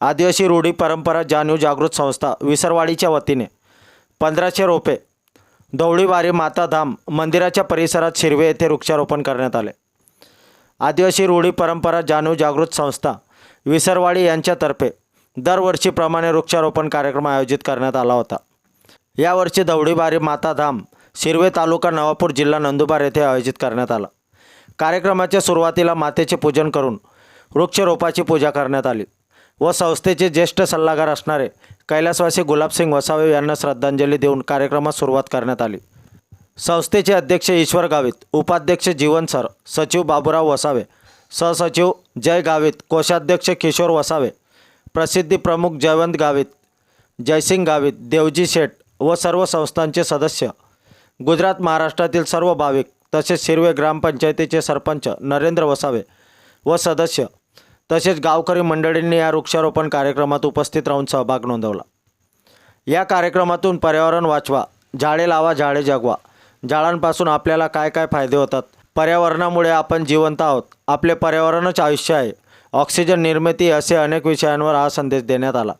आदिवासी रूढी परंपरा जाणीव जागृत संस्था विसरवाडीच्या वतीने. पंधराशे रोपे धवळीवारी माताधाम मंदिराच्या परिसरात शिरवे येथे वृक्षारोपण करण्यात आले. आदिवासी रूढी परंपरा जाणीव जागृत संस्था विसरवाडी यांच्यातर्फे दरवर्षीप्रमाणे वृक्षारोपण कार्यक्रम आयोजित करण्यात आला होता. यावर्षी धवडीबारी माताधाम शिरवे तालुका नवापूर जिल्हा नंदुरबार येथे आयोजित करण्यात आला. कार्यक्रमाच्या सुरुवातीला मातेचे पूजन करून वृक्षरोपाची पूजा करण्यात आली. व संस्थेचे ज्येष्ठ सल्लागार असणारे कैलासवासी गुलाबसिंग वसावे यांना श्रद्धांजली देऊन कार्यक्रमास सुरुवात करण्यात आली. संस्थेचे अध्यक्ष ईश्वर गावित उपाध्यक्ष जीवन सर सचिव बाबूराव वसावे सहसचिव जय गावित कोषाध्यक्ष किशोर वसावे प्रसिद्धी प्रमुख जयवंत गावित जयसिंग गावित देवजी शेठ व सर्व संस्थांचे सदस्य गुजरात महाराष्ट्रातील सर्व भाविक तसेच शिरवे ग्रामपंचायतीचे सरपंच नरेंद्र वसावे व सदस्य तसेच गावकरी मंडळींनी या वृक्षारोपण कार्यक्रमात उपस्थित राहून सहभाग नोंदवला. या कार्यक्रमातून पर्यावरण वाचवा झाडे लावा झाडे जगवा. झाडांपासून आपल्याला काय काय फायदे होतात? पर्यावरणामुळे आपण जिवंत आहोत. आपले पर्यावरणच आयुष्य आहे. ऑक्सिजन निर्मिती असे अनेक विषयांवर हा संदेश देण्यात आला.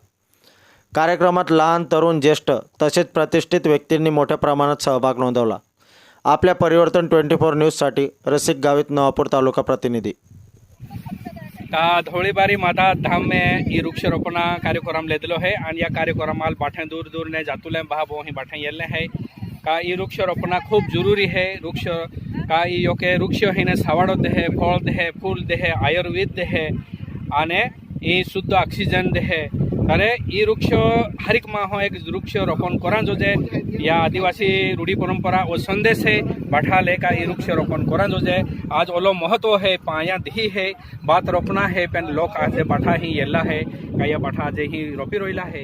कार्यक्रमात लहान तरुण ज्येष्ठ तसेच प्रतिष्ठित व्यक्तींनी मोठ्या प्रमाणात सहभाग नोंदवला. आपल्या परिवर्तन ट्वेंटी फोर न्यूजसाठी रसिक गावित नवापूर तालुका प्रतिनिधी. का धोळीबारी माता धाम में ई वृक्षारोपण कार्यक्रम लेदलो है आणि या कार्यक्रमाला बाठे दूर दूर ने जातुले बाबो ही बाठे येले है। का ई वृक्षारोपण खूप जरूरी है वृक्ष का ई योके वृक्ष हिने सावाडो देहे फळ देहे फूल देहे आयुर्वेद देहे आणि ई शुद्ध ऑक्सिजन ત્યારે એ વૃક્ષ હર एक માં એક વૃક્ષ રોપણ કરા જો જે या आदिवासी रूढ़ी परंपरा और संदेश है बाठा लेका ये वृक्ष रोपण करा जो जे आज ओलो महत्त्व है पाया दही है बात रोपना है पेन लोग आज बाठा ही येला है का या बाठा आज ही रोपी रोला है.